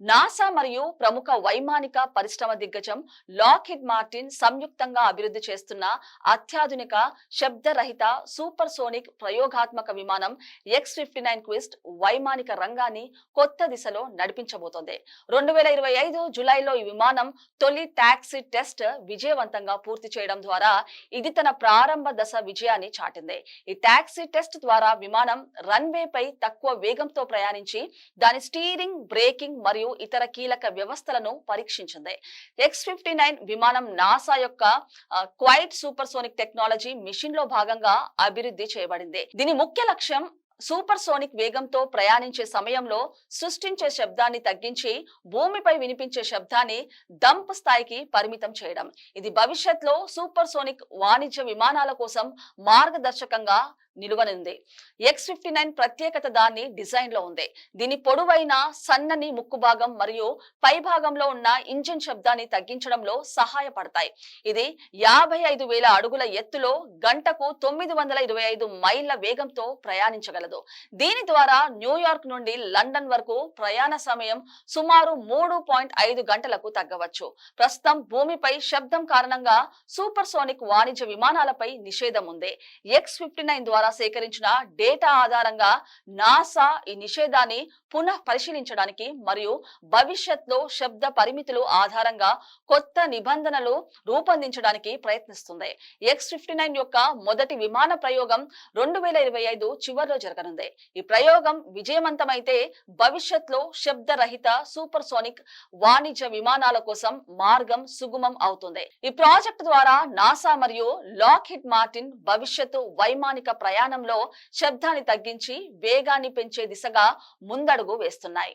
NASA మరియు ప్రముఖ వైమానిక పరిశ్రమ దిగ్గజం లాక్హిడ్ మార్టిన్ సంయుక్తంగా అభివృద్ధి చేస్తున్న అత్యాధునిక శబ్దరహిత సూపర్ సోనిక్ ప్రయోగాత్మక విమానం ఎక్స్ ఫిఫ్టీ నైన్ క్విస్ట్ వైమానిక రంగాన్ని కొత్త దిశలో నడిపించబోతోంది. రెండు వేల ఇరవై ఐదు జులైలో ఈ విమానం తొలి టాక్సీ టెస్ట్ విజయవంతంగా పూర్తి చేయడం ద్వారా ఇది తన ప్రారంభ దశ విజయాన్ని చాటింది. ఈ టాక్సీ టెస్ట్ ద్వారా విమానం రన్వే పై తక్కువ వేగంతో ప్రయాణించి దాని స్టీరింగ్ బ్రేకింగ్ మరియు ఇతర కీలక వ్యవస్థలను పరీక్షించింది. ఎక్స్ ఫిఫ్టీ నైన్ విమానం నాసా యొక్క క్వైట్ సూపర్ సోనిక్ టెక్నాలజీ మిషన్లో భాగంగా అభివృద్ధి చేయబడింది. దీని ముఖ్య లక్ష్యం సూపర్ సోనిక్ వేగంతో ప్రయాణించే సమయంలో సృష్టించే శబ్దాన్ని తగ్గించి భూమిపై వినిపించే శబ్దాన్ని దంప్ స్థాయికి పరిమితం చేయడం. ఇది భవిష్యత్లో సూపర్ సోనిక్ వాణిజ్య విమానాల కోసం మార్గదర్శకంగా నిలువనుంది. ఎక్స్ ఫిఫ్టీ నైన్ ప్రత్యేకత దాని డిజైన్లో ఉంది. దీని పొడవైన సన్నని ముక్కు భాగం మరియు పై భాగంలో ఉన్న ఇంజిన్ శబ్దాన్ని తగ్గించడంలో సహాయపడతాయి. ఇది యాభై ఐదు వేల అడుగుల ఎత్తులో గంటకు తొమ్మిది వందల ఇరవై ఐదు మైళ్ళ వేగంతో ప్రయాణించగలదు. దీని ద్వారా న్యూయార్క్ నుండి లండన్ వరకు ప్రయాణ సమయం సుమారు మూడు పాయింట్ ఐదు గంటలకు తగ్గవచ్చు. ప్రస్తుతం భూమిపై శబ్దం కారణంగా సూపర్ సోనిక్ వాణిజ్య విమానాలపై నిషేధం ఉంది. ఎక్స్ ఫిఫ్టీ నైన్ ద్వారా సేకరించిన డేటా ఆధారంగా నాసా ఈ నిషేధాన్ని పునః పరిశీలించడానికి మరియు భవిష్యత్తులో శబ్ద పరిమితులు ఆధారంగా కొత్త నిబంధనలు రూపొందించడానికి ప్రయత్నిస్తుంది. ఎక్స్ ఫిఫ్టీ నైన్ యొక్క మొదటి విమాన ప్రయోగం రెండు వేల ఇరవై ఐదు చివరిలో జరగనుంది. ఈ ప్రయోగం విజయవంతమైతే భవిష్యత్తులో శబ్దరహిత సూపర్ సోనిక్ వాణిజ్య విమానాల కోసం మార్గం సుగమం అవుతుంది. ఈ ప్రాజెక్ట్ ద్వారా నాసా మరియు లాక్ హిట్ మార్టిన్ భవిష్యత్తు వైమానిక ప్రయాణంలో శబ్దాన్ని తగ్గించి వేగాన్ని పెంచే దిశగా ముందడుగు వేస్తున్నాయి.